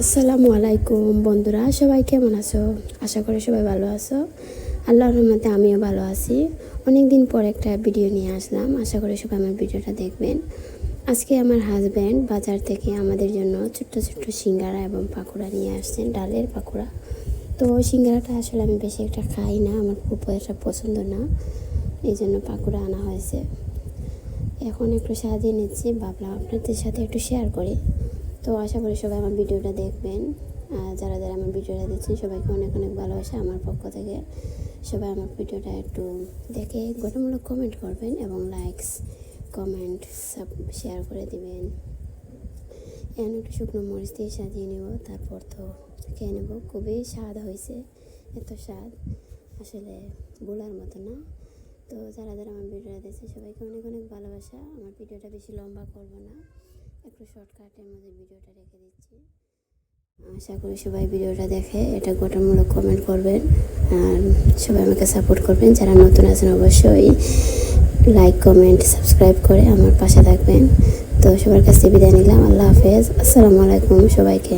আসসালামু আলাইকুম বন্ধুরা, সবাই কেমন আছো? আশা করি সবাই ভালো আছো। আল্লাহর রহমতে আমিও ভালো আছি। অনেক দিন পর একটা ভিডিও নিয়ে আসলাম। আশা করি সবাই আমার ভিডিওটা দেখবেন। আজকে আমার হাজব্যান্ড বাজার থেকে আমাদের জন্য ছোট্ট ছোট্ট সিঙ্গারা এবং পাকোড়া নিয়ে আসছেন, ডালের পাকোড়া। তো সিঙ্গারাটা আসলে আমি বেশি একটা খাই না, আমার খুব একটা পছন্দ না এই জন্য পাকোড়া আনা হয়েছে। এখন একটু সাজিয়ে নিচ্ছি, ভাবলাম আপনাদের সাথে একটু শেয়ার করি। তো আশা করি সবাই আমার ভিডিওটা দেখবেন, আর যারা যারা আমার ভিডিওটা দেখছেন, সবাইকে অনেক অনেক ভালোবাসা আমার পক্ষ থেকে। সবাই আমার ভিডিওটা একটু দেখে গঠনমূলক কমেন্ট করবেন এবং লাইকস কমেন্ট সব শেয়ার করে দিবেন। এখন একটু শুকনো মরিচ দিয়ে সাজিয়ে নেব, তারপর তো খেয়ে নেব। খুবই স্বাদ হয়েছে, এত স্বাদ। আসলে বলার মতো না। তো যারা যারা আমার ভিডিওটা দেখছে সবাইকে অনেক অনেক ভালোবাসা। আমার ভিডিওটা বেশি লম্বা করব না। একটু শর্টকাটের মধ্যে ভিডিওটা রেখে দিচ্ছি। আশা করি সবাই ভিডিওটা দেখে এটা গঠনমূলক কমেন্ট করবেন। আর সবাই আমাকে সাপোর্ট করবেন। যারা নতুন আছেন, অবশ্যই লাইক কমেন্ট সাবস্ক্রাইব করে আমার পাশে থাকবেন। তো সবার কাছে বিদায় নিলাম আল্লাহ হাফেজ। আসসালামু আলাইকুম সবাইকে।